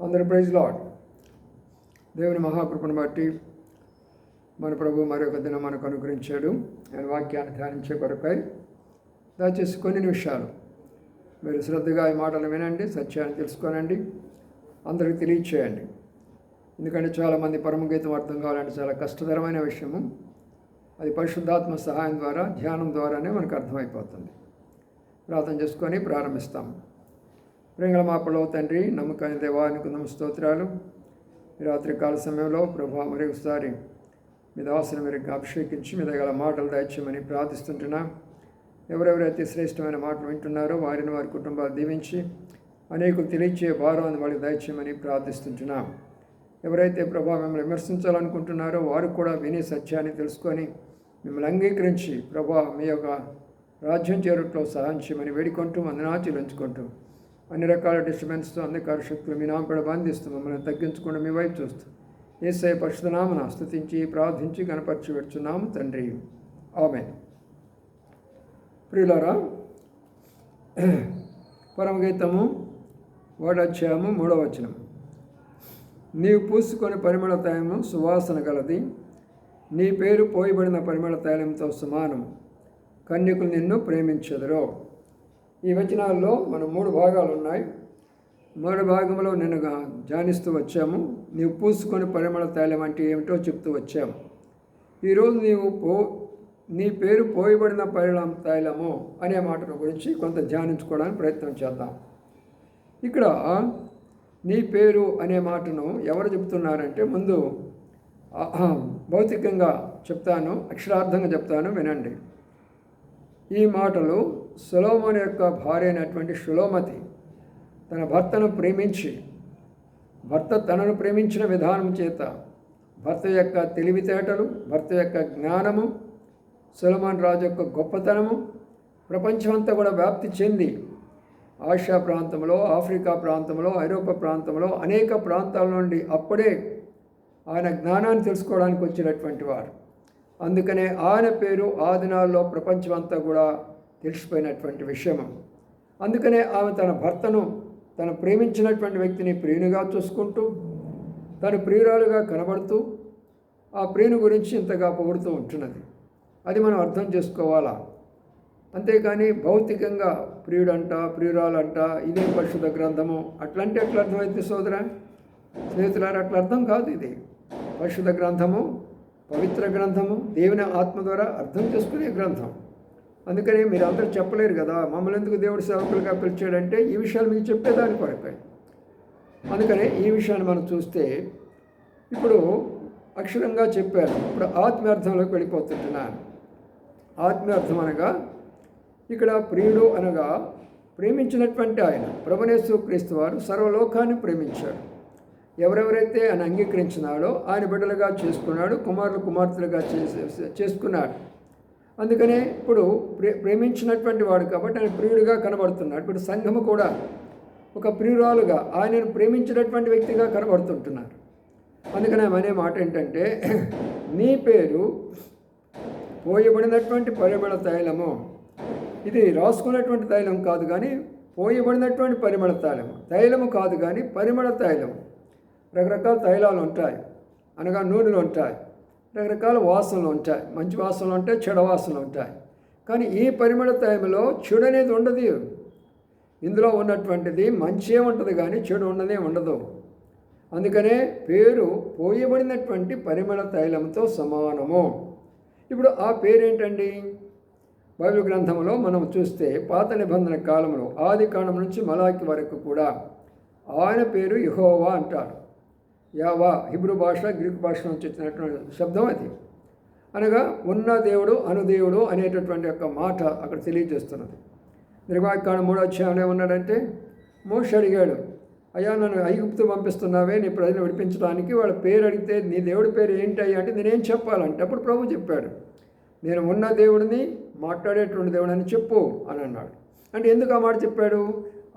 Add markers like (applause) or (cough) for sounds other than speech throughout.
అందరి praise lord దేవుని మహాకృపను బట్టి మన ప్రభు మరొక దినం మనకు అనుగ్రహించాడు. ఆయన వాక్యాన్ని ధ్యానించే కొరకై దయచేసి కొన్ని నిమిషాలు మీరు శ్రద్ధగా ఈ మాటలు వినండి సత్యాన్ని తెలుసుకోనండి అందరికి తెలియచేయండి. ఎందుకంటే చాలామంది పరమగీతం అర్థం కావాలంటే చాలా కష్టతరమైన విషయము. అది పరిశుద్ధాత్మ సహాయం ద్వారా ధ్యానం ద్వారానే మనకు అర్థమైపోతుంది. ప్రార్థన చేసుకొని ప్రారంభిస్తాము ప్రింగళ మా తండ్రి నమ్మకాన్ని దేవానికి నమ్మ స్తోత్రాలు. రాత్రికాల రాత్రి కాల సమయంలో ప్రభా మరొకసారి మీ దాసుని మీరు అభిషేకించి మీ దగ్గర మాటలు దయచేయమని ప్రార్థిస్తుంటున్నా. ఎవరెవరైతే శ్రేష్టమైన మాటలు వింటున్నారో వారిని వారి కుటుంబాలు దీవించి అనేకులు తెలియచే భారాన్ని వాళ్ళకి దయచేయమని ప్రార్థిస్తుంటున్నాం. ఎవరైతే ప్రభా మిమ్మల్ని విమర్శించాలనుకుంటున్నారో వారు కూడా విని సత్యాన్ని తెలుసుకొని మిమ్మల్ని అంగీకరించి ప్రభా మీ యొక్క రాజ్యం చేరుట్లో సహాయం చేయమని వేడుకుంటూ వందనాచరించుకుంటూ అన్ని రకాల డిస్టర్బెన్స్తో అంధకార శక్తులు మీ నామపడ బంధిస్తూ మమ్మల్ని తగ్గించకుండా మీ వైపు చూస్తాం. ఏసై పరిశుధనామను స్థుతించి ప్రార్థించి కనపరిచి పెడుచున్నాము తండ్రి. ఆమె ప్రియులారా పరమగీతము వాడధ్యాయము మూడవ వచనం నీవు పూసుకొని పరిమళ తైలము సువాసన గలది నీ పేరు పోయబడిన పరిమళ తైలంతో సమానం కన్యకులు నిన్ను ప్రేమించెదరు. ఈ వచనాల్లో మన మూడు భాగాలు ఉన్నాయి మూడు భాగంలో నేను ధ్యానిస్తూ వచ్చాము. నీవు పూసుకొని పరిమళ తైలం అంటే ఏమిటో చెప్తూ వచ్చాము ఈరోజు నీవు పో నీ పేరు పోయబడిన పరిమళం తైలము అనే మాటను గురించి కొంత ధ్యానించుకోవడానికి ప్రయత్నం చేద్దాం. ఇక్కడ నీ పేరు అనే మాటను ఎవరు చెప్తున్నారంటే ముందు భౌతికంగా చెప్తాను అక్షరార్థంగా చెప్తాను వినండి. ఈ మాటలు సులోమోని యొక్క భార్య అయినటువంటి సులోమతి తన భర్తను ప్రేమించి భర్త తనను ప్రేమించిన విధానం చేత భర్త యొక్క తెలివితేటలు భర్త యొక్క జ్ఞానము సులమాన్ రాజు యొక్క గొప్పతనము ప్రపంచమంతా కూడా వ్యాప్తి చెంది ఆసియా ప్రాంతంలో ఆఫ్రికా ప్రాంతంలో ఐరోపా ప్రాంతంలో అనేక ప్రాంతాల నుండి అప్పుడే ఆయన జ్ఞానాన్ని తెలుసుకోవడానికి వచ్చినటువంటి వారు. అందుకనే ఆయన పేరు ఆ దినాల్లో ప్రపంచమంతా కూడా తెలిసిపోయినటువంటి విషయము అందుకనే ఆమె తన భర్తను తన ప్రేమించినటువంటి వ్యక్తిని ప్రియునిగా చూసుకుంటూ తను ప్రియురాలుగా కనబడుతూ ఆ ప్రియుని గురించి ఇంతగా పొగుడుతూ ఉంటున్నది. అది మనం అర్థం చేసుకోవాలా? అంతేకాని భౌతికంగా ప్రియుడంట ప్రియురాలంట ఇదే పరిశుద్ధ గ్రంథము అట్లంటే ఎట్లా అర్థమైంది సోదరా? స్నేహితులారు అట్లా అర్థం కాదు ఇది. పరిశుద్ధ గ్రంథము పవిత్ర గ్రంథము దేవుని ఆత్మ ద్వారా అర్థం చేసుకునే గ్రంథం. అందుకని మీరు అందరూ చెప్పలేరు కదా మమ్మల్ని ఎందుకు దేవుడి సేవకులుగా పిలిచాడంటే ఈ విషయాలు మీకు చెప్పేదాని కొరకే. అందుకని ఈ విషయాన్ని మనం చూస్తే ఇప్పుడు అక్షరంగా చెప్పాను ఇప్పుడు ఆత్మీయార్థంలోకి వెళ్ళిపోతుంటున్నాను. ఆత్మీయార్థం అనగా ఇక్కడ ప్రియుడు అనగా ప్రేమించినటువంటి ఆయన ప్రభునేశ్వర క్రీస్తు వారు సర్వలోకాన్ని ప్రేమించాడు ఎవరెవరైతే ఆయన అంగీకరించినాడో ఆయన బిడ్డలుగా చేసుకున్నాడు కుమారులు కుమార్తెలుగా చేసే చేసుకున్నాడు. అందుకనే ఇప్పుడు ప్రే ప్రేమించినటువంటి వాడు కాబట్టి ఆయన ప్రియుడిగా కనబడుతున్నాడు. ఇప్పుడు సంఘము కూడా ఒక ప్రియురాలుగా ఆయనను ప్రేమించినటువంటి వ్యక్తిగా కనబడుతుంటున్నారు. అందుకని ఆమె అనే మాట ఏంటంటే (clears throat) నీ పేరు పోయబడినటువంటి పరిమళ తైలము. ఇది రాసుకున్నటువంటి తైలం కాదు కానీ పోయబడినటువంటి పరిమళ తైలము. తైలము కాదు కానీ పరిమళ తైలము. రకరకాల తైలాలు ఉంటాయి. అనగా నూనెలు ఉంటాయి. రకరకాల వాసనలు ఉంటాయి. మంచి వాసనలు ఉంటాయి చెడ వాసనలు ఉంటాయి. కానీ ఈ పరిమళ తైలంలో చెడు అనేది ఉండదు. ఇందులో ఉన్నటువంటిది మంచే ఉంటుంది కానీ చెడు ఉన్నదే ఉండదు. అందుకనే పేరు పోయబడినటువంటి పరిమళ తైలంతో సమానము. ఇప్పుడు ఆ పేరేంటండి? బైబిల్ గ్రంథంలో మనం చూస్తే పాత నిబంధన కాలంలో ఆది కాలం నుంచి మలాకి వరకు కూడా ఆయన పేరు యహోవా అంటారు. యావా హిబ్రూ భాష గ్రీకు భాష నుంచి వచ్చినటువంటి శబ్దం అది. అనగా ఉన్న దేవుడు అనుదేవుడు అనేటటువంటి యొక్క మాట అక్కడ తెలియజేస్తున్నది. నిర్వాకాండ మూడో అధ్యాయంలో ఏమన్నాడంటే మోష అడిగాడు అయ్యా నన్ను ఐగుప్తు పంపిస్తున్నావే నీ ప్రజలు విడిపించడానికి వాళ్ళ పేరు అడిగితే నీ దేవుడి పేరు ఏంటి అయ్యా? అంటే నేనేం చెప్పాలంటే అప్పుడు ప్రభు చెప్పాడు నేను ఉన్న దేవుడిని మాట్లాడేటువంటి దేవుడు అని చెప్పు అని అన్నాడు. అంటే ఎందుకు ఆ మాట చెప్పాడు?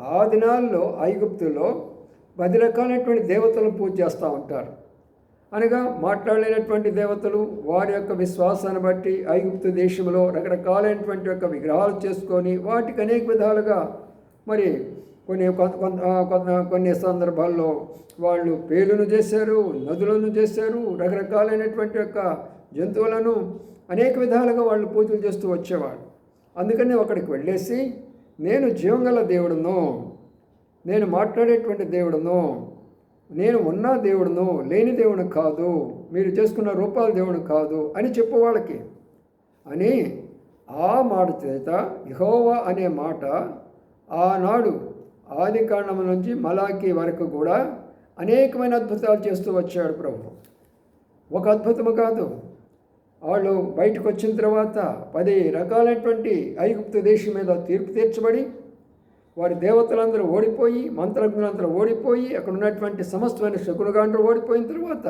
ఆ దినాల్లో ఐగుప్తులో పది రకాలైనటువంటి దేవతలను పూజ చేస్తూ ఉంటారు. అనగా మాట్లాడలేనటువంటి దేవతలు వారి యొక్క విశ్వాసాన్ని బట్టి ఐగుప్తు దేశంలో రకరకాలైనటువంటి యొక్క విగ్రహాలు చేసుకొని వాటికి అనేక విధాలుగా మరి కొన్ని కొంత కొంత కొన్ని సందర్భాల్లో వాళ్ళు పేలును చేశారు నదులను చేశారు రకరకాలైనటువంటి యొక్క జంతువులను అనేక విధాలుగా వాళ్ళు పూజలు చేస్తూ వచ్చేవాడు అందుకని అక్కడికి వెళ్ళేసి నేను జీవంగల దేవుడును. నేను మాట్లాడేటువంటి దేవుడును నేను ఉన్న దేవుడును లేని దేవుడు కాదు మీరు చేసుకున్న రూపాల దేవుడు కాదు అని చెప్పు వాళ్ళకి. అని ఆ మాట చేత యహోవా అనే మాట ఆనాడు ఆది కాండం నుంచి మలాకి వరకు కూడా అనేకమైన అద్భుతాలు చేస్తూ వచ్చాడు ప్రభు. ఒక అద్భుతము కాదు. వాళ్ళు బయటకు వచ్చిన తర్వాత పది రకాలైనటువంటి ఐగుప్తు దేశం మీద తీర్పు తీర్చబడి వారి దేవతలందరూ ఓడిపోయి మంత్రజ్ఞులందరూ ఓడిపోయి అక్కడ ఉన్నటువంటి సమస్తమైన శకునుగాండ్రు ఓడిపోయిన తర్వాత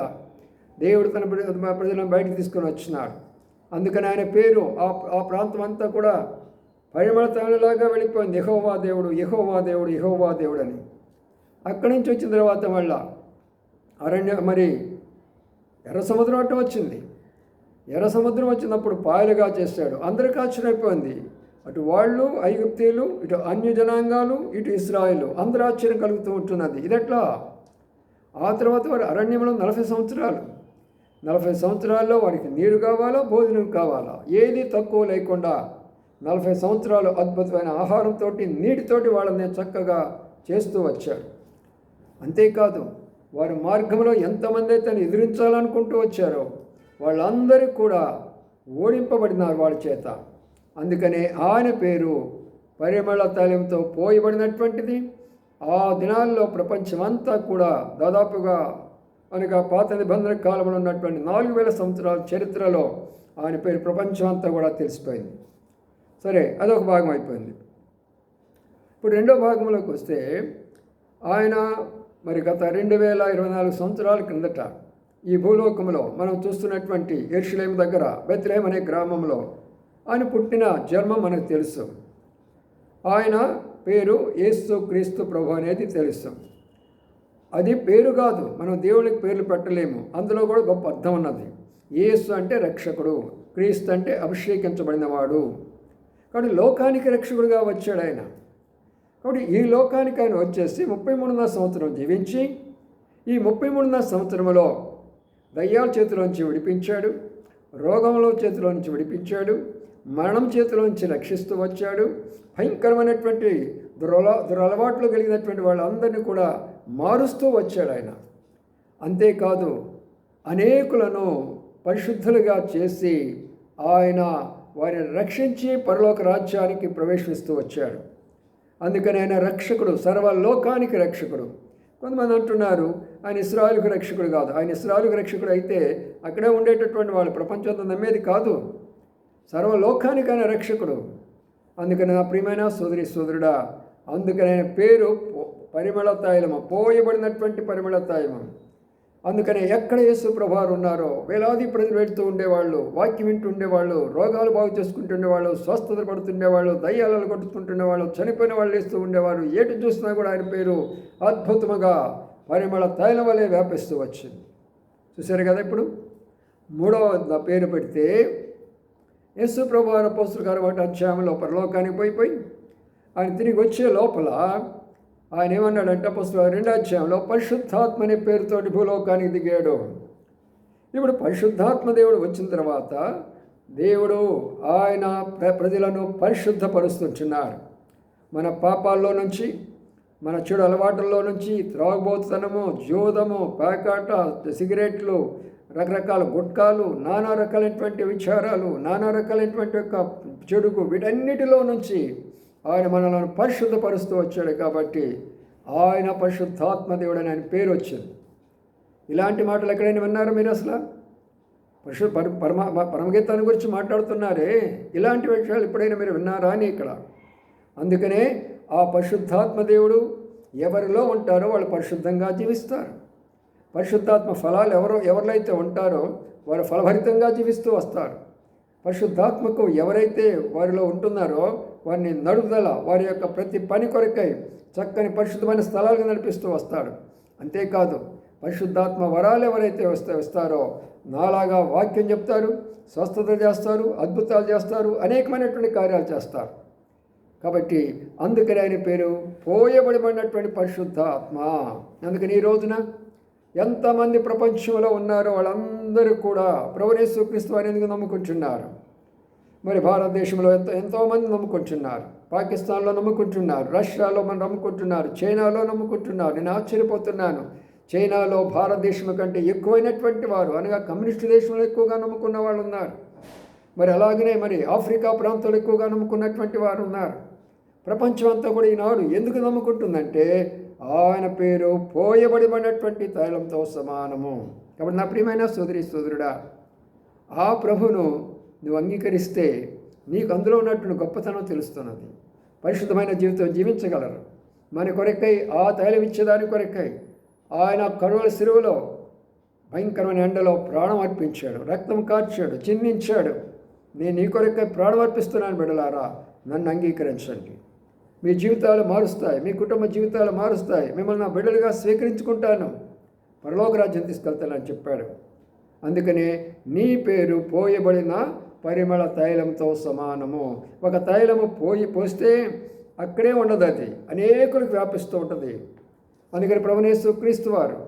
దేవుడు తన ప్రజలను బయటకు తీసుకొని వచ్చినాడు. అందుకని ఆయన పేరు ఆ ఆ ప్రాంతం అంతా కూడా పరిమళ తమిళలాగా వెళ్ళిపోయింది. యహోవా దేవుడు యహోవా దేవుడు యహోవా దేవుడు అని. అక్కడి నుంచి వచ్చిన తర్వాత మళ్ళా అరణ్య మరి ఎర్ర సముద్రం అట్ట వచ్చింది. ఎర్ర సముద్రం వచ్చినప్పుడు పాయలుగా చేశాడు. అందరికీ ఆశ్చర్యపోయింది అటు వాళ్ళు ఐగుప్తీయులు ఇటు అన్య జనాంగాలు ఇటు ఇస్రాయిలు అందరూ ఆశ్చర్యం కలుగుతూ ఉంటున్నది. ఇదెట్లా? ఆ తర్వాత వారు అరణ్యంలో నలభై సంవత్సరాలు. నలభై సంవత్సరాల్లో వారికి నీరు కావాలా భోజనం కావాలా? ఏది తక్కువ లేకుండా నలభై సంవత్సరాలు అద్భుతమైన ఆహారంతో నీటితోటి వాళ్ళని చక్కగా చేస్తూ వచ్చారు. అంతేకాదు వారి మార్గంలో ఎంతమంది అయితే ఎదిరించాలనుకుంటూ వచ్చారో వాళ్ళందరికీ కూడా ఓడింపబడినారు వాళ్ళ చేత. అందుకనే ఆయన పేరు పరిమళ తైలంతో పోయబడినటువంటిది. ఆ దినాల్లో ప్రపంచమంతా కూడా దాదాపుగా అనగా పాత నిబంధన కాలంలో ఉన్నటువంటి నాలుగు వేల సంవత్సరాల చరిత్రలో ఆయన పేరు ప్రపంచం అంతా కూడా తెలిసిపోయింది. సరే అదొక భాగం అయిపోయింది. ఇప్పుడు రెండో భాగంలోకి వస్తే ఆయన మరి గత రెండు వేల ఇరవై నాలుగు సంవత్సరాల క్రిందట ఈ భూలోకంలో మనం చూస్తున్నటువంటి ఎర్షులేం దగ్గర బెత్లేం అనే గ్రామంలో ఆయన పుట్టిన జన్మ మనకు తెలుసు. ఆయన పేరు ఏసు క్రీస్తు ప్రభు అనేది తెలుసు. అది పేరు కాదు మనం దేవునికి పేర్లు పెట్టలేము. అందులో కూడా గొప్ప అర్థం ఉన్నది. యేసు అంటే రక్షకుడు క్రీస్తు అంటే అభిషేకించబడినవాడు. కాబట్టి లోకానికి రక్షకుడుగా వచ్చాడు ఆయన. కాబట్టి ఈ లోకానికి ఆయన వచ్చేసి ముప్పై మూడున్నర సంవత్సరం జీవించి ఈ ముప్పై మూడున్నర సంవత్సరంలో దయ్యాల చేతిలోంచి విడిపించాడు రోగంలో చేతిలోంచి విడిపించాడు మరణం చేతిలోంచి రక్షిస్తూ వచ్చాడు. భయంకరమైనటువంటి దురల దురలవాట్లు కలిగినటువంటి వాళ్ళందరినీ కూడా మారుస్తూ వచ్చాడు ఆయన. అంతేకాదు అనేకులను పరిశుద్ధులుగా చేసి ఆయన వారిని రక్షించి పరలోక రాజ్యానికి ప్రవేశిస్తూ వచ్చాడు. అందుకని ఆయన రక్షకుడు సర్వలోకానికి రక్షకుడు. కొంతమంది అంటున్నారు ఆయన ఇస్రాయలుకు రక్షకుడు కాదు. ఆయన ఇస్రాయలుకు రక్షకుడు అయితే అక్కడే ఉండేటటువంటి వాళ్ళు ప్రపంచంతో నమ్మేది కాదు. సర్వలోకానికి ఆయన రక్షకుడు. అందుకని నా ప్రియమైన సోదరి సోదరుడా అందుకని ఆయన పేరు పరిమళ తాయిలము పోయబడినటువంటి పరిమళ తాయిలము అందుకనే ఎక్కడ యేసు ప్రభావారు ఉన్నారో వేలాది ప్రజలు పెడుతూ ఉండేవాళ్ళు వాక్యం వింటూ ఉండేవాళ్ళు రోగాలు బాగు చేసుకుంటుండేవాళ్ళు స్వస్థత పడుతుండేవాళ్ళు దయ్యాలను కొట్టుకుంటుండేవాళ్ళు చనిపోయిన వాళ్ళు వేస్తూ ఉండేవారు ఏటు చూసినా కూడా ఆయన పేరు అద్భుతముగా పరిమళ తైల వలె వ్యాపిస్తూ వచ్చింది. చూశారు కదా ఇప్పుడు? మూడవ పేరు పెడితే యేసు ప్రభు అపోస్తులు గారు వాటి అధ్యాయంలో పరలోకానికి పోయిపోయి ఆయన తిరిగి వచ్చే లోపల ఆయన ఏమన్నాడంటే పుస్తకం రెండో అధ్యాయంలో పరిశుద్ధాత్మ అనే పేరుతోటి భూలోకానికి దిగాడు. ఇప్పుడు పరిశుద్ధాత్మ దేవుడు వచ్చిన తర్వాత దేవుడు ఆయన ప్రజలను పరిశుద్ధపరుస్తుంటున్నారు. మన పాపాల్లో నుంచి మన చెడు అలవాటుల్లో నుంచి త్రాగుబోతుతనము జోదము పేకాట సిగరెట్లు రకరకాల గుట్కాలు నానా రకాలైనటువంటి విచారాలు నానా రకాలైనటువంటి యొక్క చెడుకు వీటన్నిటిలో నుంచి ఆయన మనలను పరిశుద్ధపరుస్తూ వచ్చాడు కాబట్టి ఆయన పరిశుద్ధాత్మదేవుడు అని ఆయన పేరు వచ్చింది. ఇలాంటి మాటలు ఎక్కడైనా విన్నారు మీరు అసలు? పరిశు పరమ పరమగీతాన్ని గురించి మాట్లాడుతున్నారే? ఇలాంటి విషయాలు ఎప్పుడైనా మీరు విన్నారా అని ఇక్కడ? అందుకనే ఆ పరిశుద్ధాత్మదేవుడు ఎవరిలో ఉంటారో వాళ్ళు పరిశుద్ధంగా జీవిస్తారు. పరిశుద్ధాత్మ ఫలాలు ఎవరో ఎవరిలో ఉంటారో వారు ఫలభరితంగా జీవిస్తూ వస్తారు. పరిశుద్ధాత్మకు ఎవరైతే వారిలో ఉంటున్నారో వారిని నడుదల వారి యొక్క ప్రతి పని కొరకై చక్కని పరిశుద్ధమైన స్థలాలకు నడిపిస్తూ వస్తాడు. అంతేకాదు పరిశుద్ధాత్మ వరాలు ఎవరైతే వస్తే వస్తారో నాలాగా వాక్యం చెప్తారు స్వస్థత చేస్తారు అద్భుతాలు చేస్తారు అనేకమైనటువంటి కార్యాలు చేస్తారు. కాబట్టి అందుకని ఆయన పేరు పోయబడినటువంటి పరిశుద్ధాత్మ. అందుకని ఈ రోజున ఎంతమంది ప్రపంచంలో ఉన్నారో వాళ్ళందరూ కూడా ప్రవణేశ్వర క్రీస్తు నమ్ముకుంటున్నారు? మరి భారతదేశంలో ఎంతో ఎంతోమంది నమ్ముకుంటున్నారు? పాకిస్తాన్లో నమ్ముకుంటున్నారు? రష్యాలో మనం నమ్ముకుంటున్నారు? చైనాలో నమ్ముకుంటున్నారు? నేను ఆశ్చర్యపోతున్నాను. చైనాలో భారతదేశం కంటే ఎక్కువైనటువంటి వారు అనగా కమ్యూనిస్టు దేశంలో ఎక్కువగా నమ్ముకున్న వాళ్ళు ఉన్నారు. మరి అలాగనే మరి ఆఫ్రికా ప్రాంతంలో ఎక్కువగా నమ్ముకున్నటువంటి వారు ఉన్నారు. ప్రపంచం అంతా కూడా ఈనాడు ఎందుకు నమ్ముకుంటుందంటే ఆయన పేరు పోయబడినటువంటి తైలంతో సమానము. కాబట్టి నా ప్రియమైన సోదరి సోదరుడా ఆ ప్రభును నువ్వు అంగీకరిస్తే నీకు అందులో ఉన్నటువంటి గొప్పతనం తెలుస్తున్నది. పరిశుద్ధమైన జీవితం జీవించగలరు. మన కొరకై ఆ తైలం ఇచ్చేదాని కొరకై ఆయన కరువుల సిరువులో భయంకరమైన ఎండలో ప్రాణం అర్పించాడు రక్తం కార్చాడు చిన్నించాడు నేను నీ కొరకై ప్రాణం అర్పిస్తున్నాను బిడలారా నన్ను అంగీకరించండి. మీ జీవితాలు మారుస్తాయి మీ కుటుంబ జీవితాలు మారుస్తాయి. మిమ్మల్ని నా బిడ్డలుగా స్వీకరించుకుంటాను. పరలోక రాజ్యం తీసుకెళ్తానని చెప్పాడు. అందుకనే నీ పేరు పోయబడిన పరిమళ తైలంతో సమానము. ఒక తైలము పోయి పోస్తే అక్కడే ఉండదు అది. అనేకులకు వ్యాపిస్తూ ఉంటుంది. అందుకని ప్రభునేశ్వర క్రీస్తు వారు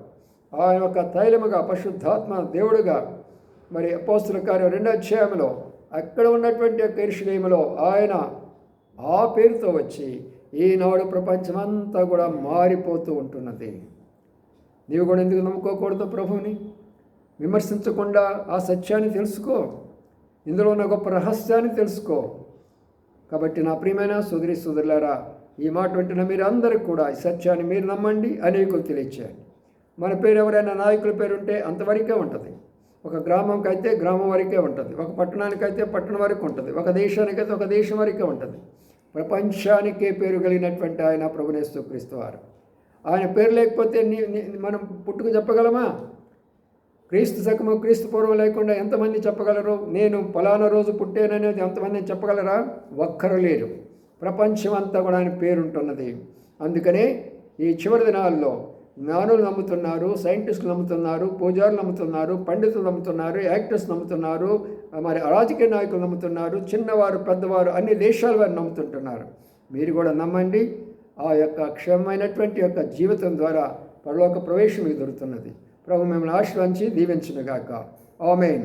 ఆయన ఒక తైలముగా పరిశుద్ధాత్మ దేవుడుగా మరి అపోస్తుల కార్యం రెండో అధ్యాయంలో అక్కడ ఉన్నటువంటి యొక్క ఇరుషులేములో ఆయన ఆ పేరుతో వచ్చి ఈనాడు ప్రపంచమంతా కూడా మారిపోతూ ఉంటున్నది. నీవు కూడా ఎందుకు నమ్ముకోకూడదు ప్రభువుని? విమర్శించకుండా ఆ సత్యాన్ని తెలుసుకో. ఇందులో ఉన్న గొప్ప రహస్యాన్ని తెలుసుకో. కాబట్టి నా ప్రియమైన సుదరి సుదరులారా ఈ మాట వింటున్న మీరు కూడా ఈ సత్యాన్ని మీరు నమ్మండి అనేకులు తెలియచేయండి. మన పేరు ఎవరైనా నాయకుల పేరు ఉంటే అంతవరకే ఉంటుంది. ఒక గ్రామంకి అయితే గ్రామం వరకే ఉంటుంది. ఒక పట్టణానికి అయితే పట్టణం వరకు ఉంటుంది. ఒక దేశానికైతే ఒక దేశం వరకే ఉంటుంది. ప్రపంచానికే పేరు కలిగినటువంటి ఆయన ప్రభునేస్తు క్రీస్తు వారు. ఆయన పేరు లేకపోతే నీ మనం పుట్టుకు చెప్పగలమా? క్రీస్తు శకము క్రీస్తు పూర్వం లేకుండా ఎంతమంది చెప్పగలరు? నేను ఫలానా రోజు పుట్టాననేది ఎంతమంది చెప్పగలరా? ఒక్కరు లేరు. ప్రపంచం అంతా కూడా ఆయన పేరుంటున్నది. అందుకనే ఈ చివరి దినాల్లో జ్ఞానులు నమ్ముతున్నారు సైంటిస్టులు నమ్ముతున్నారు పూజారులు నమ్ముతున్నారు పండితులు నమ్ముతున్నారు యాక్టర్స్ నమ్ముతున్నారు మరి రాజకీయ నాయకులు నమ్ముతున్నారు చిన్నవారు పెద్దవారు అన్ని దేశాల వారు నమ్ముతుంటున్నారు. మీరు కూడా నమ్మండి. ఆ యొక్క క్షేమమైనటువంటి యొక్క జీవితం ద్వారా పరలోక ప్రవేశం మీకు దొరుకుతున్నది. ప్రభు మిమ్మల్ని ఆశ్రయించి దీవించినగాక. ఆమెన్.